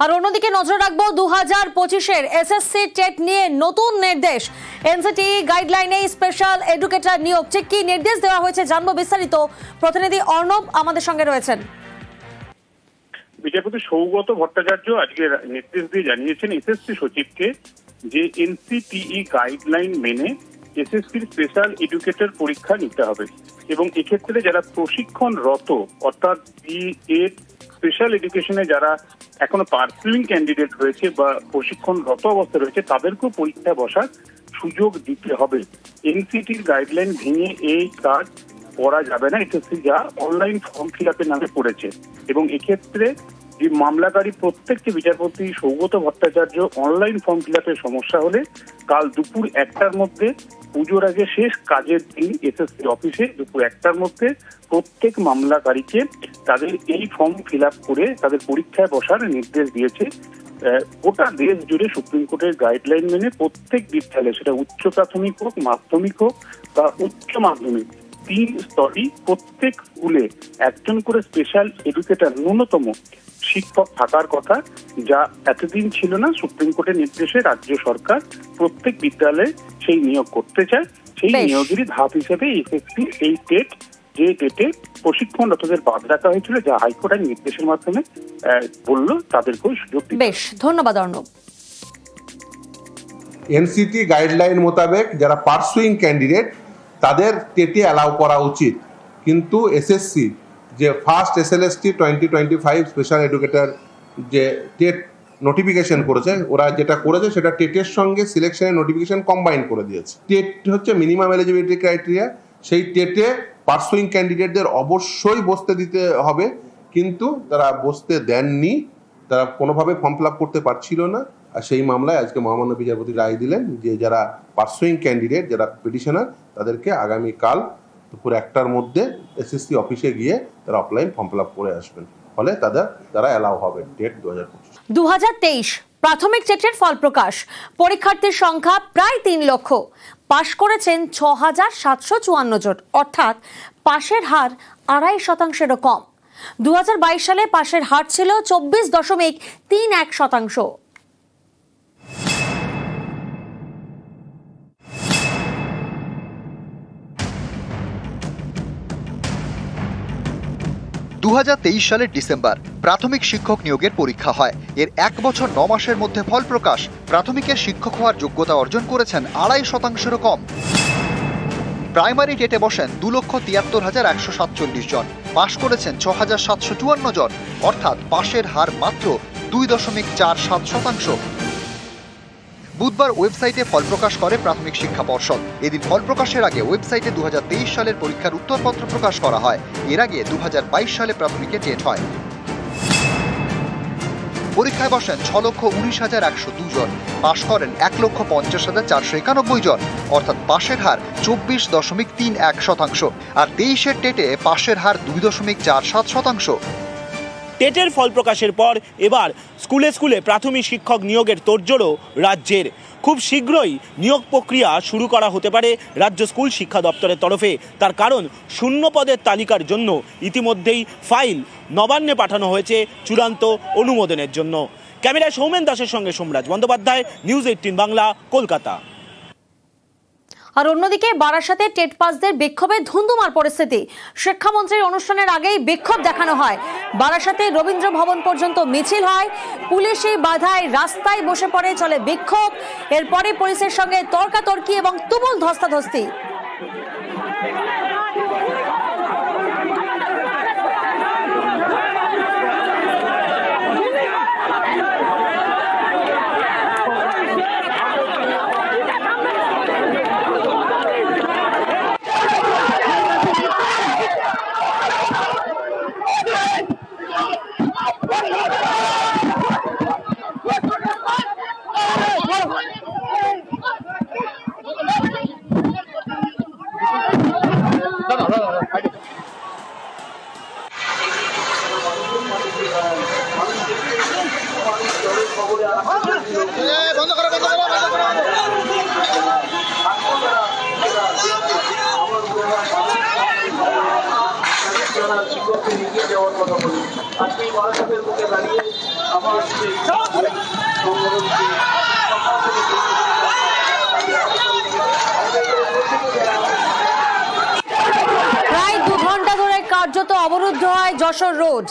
আর অন্যদিকে নজর রাখব দু হাজার পঁচিশের এসএসসি টেট নিয়ে নতুন নির্দেশ। এনসিটি গাইডলাইনে স্পেশাল এডুকেটর নিয়োগ। ঠিক কি নির্দেশ দেওয়া হয়েছে জানব বিস্তারিত। প্রতিনিধি অর্ণব আমাদের সঙ্গে রয়েছেন। বিচারপতি সৌগত ভট্টাচার্য আজকে নির্দেশ দিয়ে জানিয়েছেন এসএসসি সচিবকে যে এনসিটিই গাইডলাইন মেনে এসএসসির স্পেশাল এডুকেটর পরীক্ষা নিতে হবে। এবং এক্ষেত্রে যারা প্রশিক্ষণরত, অর্থাৎ বি এড স্পেশাল এডুকেশনে যারা এখনও পার্সেলিং ক্যান্ডিডেট রয়েছে বা প্রশিক্ষণরত অবস্থায় রয়েছে, তাদেরকেও পরীক্ষায় বসার সুযোগ দিতে হবে। এনসিটির গাইডলাইন ভেঙে এই কাজ করা যাবে না। এসএসসি যা অনলাইন ফর্ম ফিল আপের নামে পড়েছে। এবং এক্ষেত্রে যে মামলাকারী প্রত্যেকটি বিচারপতি Saugata Bhattacharya online form fill সমস্যা হলে কাল দুপুর একটার মধ্যে পুজোর আগে শেষ কাজের দিন এসএসসি অফিসে দুপুর একটার মধ্যে প্রত্যেক মামলাকারীকে তাদের এই ফর্ম ফিল করে তাদের পরীক্ষায় বসার নির্দেশ দিয়েছে। গোটা দেশ জুড়ে সুপ্রিম কোর্টের গাইডলাইন মেনে প্রত্যেক বিদ্যালয়ে সেটা উচ্চ প্রাথমিক হোক, মাধ্যমিক হোক বা উচ্চ মাধ্যমিক তিন স্তরই প্রত্যেক স্কুলে একজন করে স্পেশাল এডুকেটর ন্যূনতম শিক্ষক থাকার কথা যা এতদিন ছিল না সুপ্রিম কোর্টের নির্দেশে রাজ্য সরকার প্রত্যেক বিদ্যালয়ে সেই নিয়োগ করতে চায়। সেই। নিয়োগেরই ধাপ হিসেবে এসএসসি এই টেট যে টেটে প্রশিক্ষণরতদের বাদ রাখা হয়েছিল যা হাইকোর্টের নির্দেশের মাধ্যমে আহ, বলল তাদেরকেও সুযোগ দিতে। বেশ ধন্যবাদ অর্ণব। এনসিটি গাইডলাইন মোতাবেক যারা পার্সুইং ক্যান্ডিডেট তাদের টেটে অ্যালাউ করা উচিত। কিন্তু এসএসসি যে first SLST twenty twenty five special educator যে টেট নোটিফিকেশন করেছে, ওরা যেটা করেছে সেটা টেটের সঙ্গে সিলেকশনের নোটিফিকেশন কম্বাইন করে দিয়েছে। টেট হচ্ছে মিনিমাম এলিজিবিলিটি ক্রাইটেরিয়া সেই টেটে পার্সুইং ক্যান্ডিডেটদের অবশ্যই বসতে দিতে হবে, কিন্তু তারা বসতে দেননি, তারা কোনোভাবে ফর্ম ফিল আপ করতে পারছিল না, আর সেই মামলায় আজকে মহামান্য বিচারপতি রায় দিলেন যে যারা পার্সুইং ক্যান্ডিডেট যারা পিটিশনার তাদেরকে আগামীকাল দুপুর একটার মধ্যে এসএসসি অফিসে গিয়ে তারা অফলাইন ফর্ম ফিল আপ করে আসবেন। ফলে তাদের, তারা অ্যালাউ হবে ডেট দু হাজার দু প্রাথমিক টেটের ফল প্রকাশ। পরীক্ষার্থীর সংখ্যা প্রায় তিন লক্ষ। পাশ করেছেন ছ হাজার সাতশো চুয়ান্ন জন। অর্থাৎ পাশের হার আড়াই শতাংশেরও কম। দু হাজার বাইশ সালে পাশের হার ছিল চব্বিশ দশমিক তিন এক শতাংশ। দু হাজার তেইশ সালের ডিসেম্বর প্রাথমিক শিক্ষক নিয়োগের পরীক্ষা হয়। এর এক বছর ন মাসের মধ্যে ফল প্রকাশ। প্রাথমিকের শিক্ষক হওয়ার যোগ্যতা অর্জন করেছেন আড়াই শতাংশেরও কম। প্রাইমারি টেটে বসেন দু লক্ষ তিয়াত্তর হাজার একশো সাতচল্লিশ জন। পাশ করেছেন ছ হাজার সাতশো চুয়ান্ন জন। অর্থাৎ পাশের হার মাত্র দুই দশমিক চার সাত শতাংশ। বুধবার ওয়েবসাইটে ফল প্রকাশ করে প্রাথমিক শিক্ষা পর্ষদ। এদিন ফল প্রকাশের আগে ওয়েবসাইটে দু হাজার তেইশ সালের পরীক্ষার উত্তরপত্র প্রকাশ করা হয়। এর আগে দুহাজার বাইশ সালে প্রাথমিকে টেট হয়। পরীক্ষায় বসেন ছ লক্ষ উনিশ হাজার একশো জন। পাশ করেন এক লক্ষ পঞ্চাশ হাজার চারশো একানব্বই জন। অর্থাৎ পাশের হার চব্বিশ দশমিক তিন এক শতাংশ। আর তেইশের টেটে পাশের হার দুই দশমিক চার সাত শতাংশ। টেটের ফল প্রকাশের পর এবার স্কুলে স্কুলে প্রাথমিক শিক্ষক নিয়োগের তোড়জোড়ও রাজ্যের। খুব শীঘ্রই নিয়োগ প্রক্রিয়া শুরু করা হতে পারে রাজ্য স্কুল শিক্ষা দপ্তরের তরফে। তার কারণ শূন্য পদের তালিকার জন্য ইতিমধ্যেই ফাইল নবান্নে পাঠানো হয়েছে চূড়ান্ত অনুমোদনের জন্য। ক্যামেরায় সৌমেন দাসের সঙ্গে সোমরাজ বন্দ্যোপাধ্যায়, নিউজ এইটিন বাংলা, কলকাতা। আর অন্যদিকে বারাসাতে টেট পাসদের বিক্ষোভে ধুন্ধুমার পরিস্থিতি। শিক্ষামন্ত্রীর অনুষ্ঠানের আগেই বিক্ষোভ দেখানো হয়। বারাসাতে রবীন্দ্র ভবন পর্যন্ত মিছিল হয়। পুলিশে বাধায় রাস্তায় বসে পড়ে চলে বিক্ষোভ। এরপরে পুলিশের সঙ্গে তর্কাতর্কি এবং তুমুল ধস্তাধস্তি। প্রায় দু ঘণ্টা ধরে কার্যত অবরুদ্ধ হয় যশোর রোড।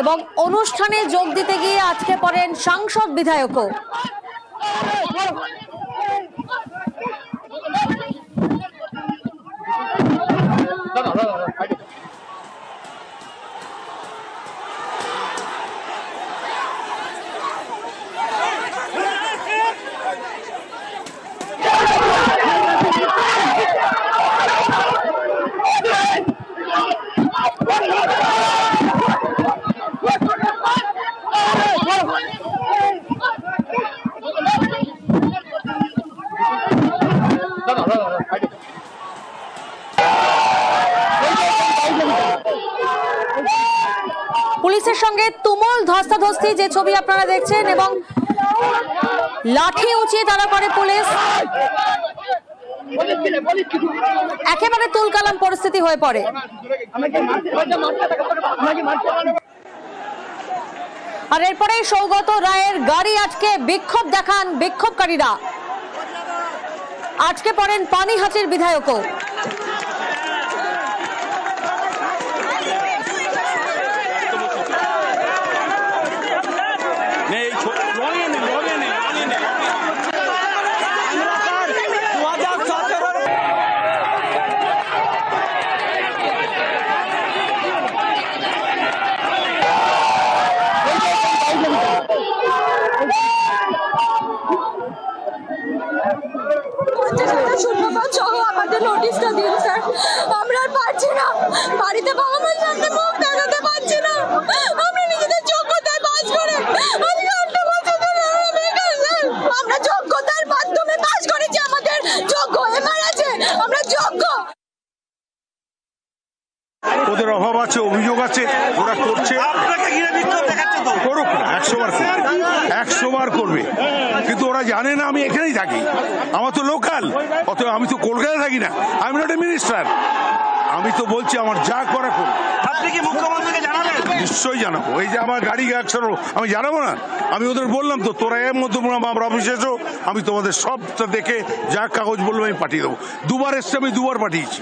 এবং অনুষ্ঠানে যোগ দিতে গিয়ে আজকে পড়েন সাংসদ বিধায়কও পুলিশের সঙ্গে তুমুল ধস্তাধস্তি যে ছবি আপনারা দেখছেন এবং লাঠি উঁচিয়ে তারা করে পুলিশ। একেবারে তুলকালাম পরিস্থিতি হয়ে পড়ে। আর এরপরে সৌগত রায়ের গাড়ি আটকে বিক্ষোভ দেখান বিক্ষোভকারীরা। আজকে পড়েন পানিহাটির বিধায়কও। হাজার শূন্যপদ আমাদের নোটিশটা দিন আমরা আর পারছি না। বাড়িতে বাবা মা জানতে মুখ দেখাতে পারছি না আমরা নিজেদের যোগ্যতায় পাস করে আজকে আটটা বছর ধরে আমরা বেকার স্যার আমরা যোগ্যতার মাধ্যমে পাস করেছি আমাদের যোগ্য এমআর আছে আমরা যোগ্য ওদের অভাব আছে অভিযোগ আছে ওরা করছে। করুক না একশো বার করবে। একশো বার করবে। কিন্তু ওরা জানে না আমি এখানেই থাকি। আমার তো লোকাল অত আমি তো কলকাতায় থাকি না। আমি নট এ মিনিস্টার আমি তো বলছি আমার যা করা করুন। আপনি কি মুখ্যমন্ত্রীকে জানালেন? নিশ্চয়ই জানাব। এই যে আমার গাড়ি একশো আমি জানাব না? আমি ওদের বললাম তো তোরা এর মধ্যে আমার অফিসে এসো আমি তোমাদের সবটা দেখে যা কাগজ বলব আমি পাঠিয়ে দেবো। দুবার এসছে আমি দুবার পাঠিয়েছি।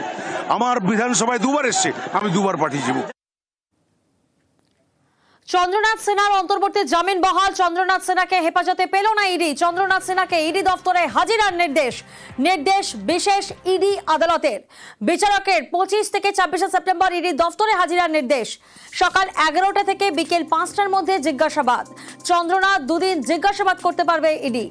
আমার বিধানসভায় দুবার এসছে আমি দুবার পাঠিয়েছি। চন্দ্রনাথ সেনার অন্তর্বর্তী জামিন বহাল। চন্দ্রনাথ সেনাকে হেফাজতে পেল না ইডি। চন্দ্রনাথ সেনাকে ইডি দফতরে হাজিরার নির্দেশ। নির্দেশ বিশেষ ইডি আদালতের। বিচারকের পঁচিশ থেকে ছাব্বিশে সেপ্টেম্বর ইডি দফতরে হাজিরার নির্দেশ। সকাল এগারোটা থেকে বিকেল পাঁচটার মধ্যে জিজ্ঞাসাবাদ। চন্দ্রনাথ দুদিন জিজ্ঞাসাবাদ করতে পারবে ইডি।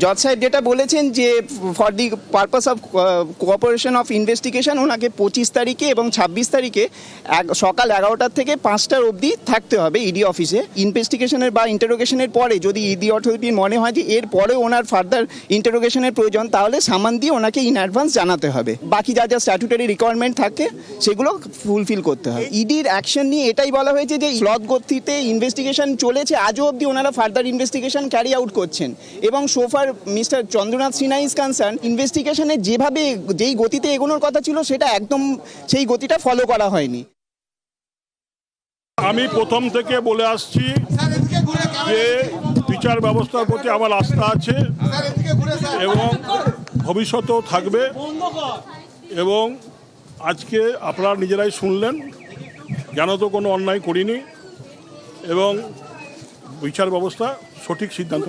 জজ সাহেব যেটা বলেছেন যে for the purpose of cooperation of investigation ওনাকে পঁচিশ তারিখে এবং ছাব্বিশ তারিখে এক, সকাল এগারোটার থেকে পাঁচটার অবধি থাকতে হবে ইডি অফিসে ইনভেস্টিগেশনের বা ইন্টারোগেশনের পরে যদি ইডি অথরিটির মনে হয় যে এর পরে ওনার ফার্দার ইন্টারোগেশনের প্রয়োজন, তাহলে সামান দিয়ে ওনাকে ইন অ্যাডভান্স জানাতে হবে। বাকি যা যা স্ট্যাটুটারি রিকোয়ারমেন্ট থাকে, সেগুলো ফুলফিল করতে হবে। ইডির অ্যাকশন নিয়ে এটাই বলা হয়েছে যে স্লথ গতিতে ইনভেস্টিগেশন চলেছে, আজও অবধি ওনারা ফার্দার ইনভেস্টিগেশন ক্যারি আউট করছেন। এবং so far mister Chandranath Sinha is concern ইনভেস্টিগেশনে যেভাবে যেই গতিতে এগোনোর কথা ছিল, সেটা একদম সেই গতিটা ফলো করা হয়নি। আমি প্রথম থেকে বলে আসছি যে বিচার ব্যবস্থার প্রতি আমার আস্থা আছে এবং ভবিষ্যতেও থাকবে এবং আজকে আপনারা নিজেরাই শুনলেন, যেন তো কোনো অন্যায় করিনি এবং বিচার ব্যবস্থা সঠিক সিদ্ধান্ত